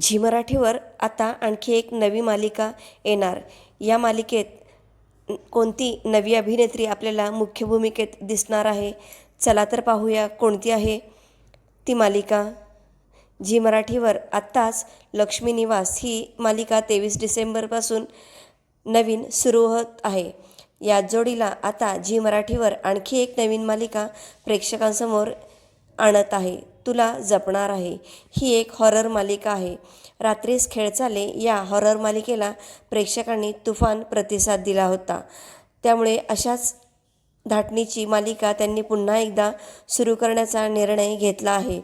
Zee मराठीवर आता आणखी एक नवी मालिका येणार. या मालिकेत कोणती नवी अभिनेत्री आपल्याला मुख्य भूमिकेत दिसणार आहे? चला तर पाहूया कोणती आहे ती मालिका. झी मराठीवर आत्ताच लक्ष्मी निवास ही मालिका तेवीस डिसेंबरपासून नवीन सुरू होत आहे. या जोडीला आता झी मराठीवर आणखी एक नवीन मालिका प्रेक्षकांसमोर आणत आहे. तुला जपणार आहे. ही एक हॉरर मालिका आहे. रात्रीस खेळ चाले या हॉरर मालिकेला प्रेक्षकांनी तुफान प्रतिसाद दिला होता. त्यामुळे अशाच धाटणीची मालिका त्यांनी पुन्हा एकदा सुरू करण्याचा निर्णय घेतला आहे.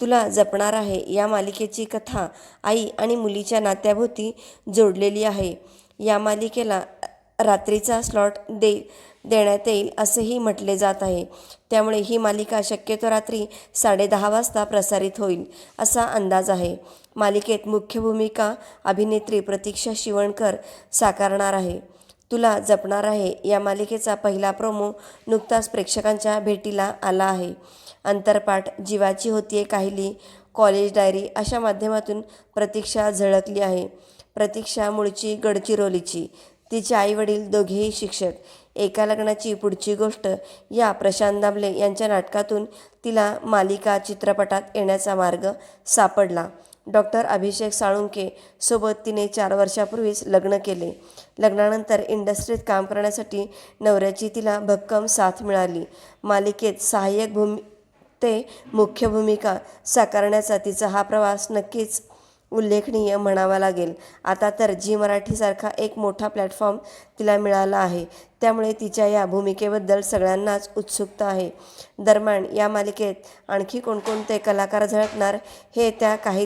तुला जपणार आहे. या मालिकेची कथा आई आणि मुलीच्या नात्याभोवती जोडलेली आहे. या मालिकेला रात्रीचा स्लॉट दे. देण्यात येईल असेही म्हटले जात आहे. त्यामुळे ही मालिका शक्यतो रात्री साडेदहा वाजता प्रसारित होईल असा अंदाज आहे. मालिकेत मुख्य भूमिका अभिनेत्री प्रतीक्षा शिवणकर साकारणार आहे. तुला जपणार आहे या मालिकेचा पहिला प्रोमो नुकताच प्रेक्षकांच्या भेटीला आला आहे. अंतरपाठ जीवाची होतीये काहिली कॉलेज डायरी अशा माध्यमातून प्रतीक्षा झळकली आहे. प्रतीक्षा मूळची गडचिरोलीची तिचे आईवडील दोघेही शिक्षक. एका लग्नाची पुढची गोष्ट या प्रशांत दामले यांच्या नाटकातून तिला मालिका चित्रपटात येण्याचा मार्ग सापडला. डॉक्टर अभिषेक साळुंके सोबत तिने चार वर्षापूर्वीच लग्न केले. लग्नानंतर इंडस्ट्रीत काम करण्यासाठी नवऱ्याची तिला भक्कम साथ मिळाली. मालिकेत सहाय्यक भूमि ते मुख्य भूमिका साकारण्याचा तिचा हा प्रवास नक्कीच उल्लेखनीय म्हणावा लागेल. आता तर जी मराठीसारखा एक मोठा प्लॅटफॉर्म तिला मिळाला आहे. त्यामुळे तिच्या या भूमिकेबद्दल सगळ्यांनाच उत्सुकता आहे. दरम्यान या मालिकेत आणखी कोणकोणते कलाकार झळकणार हे त्या काही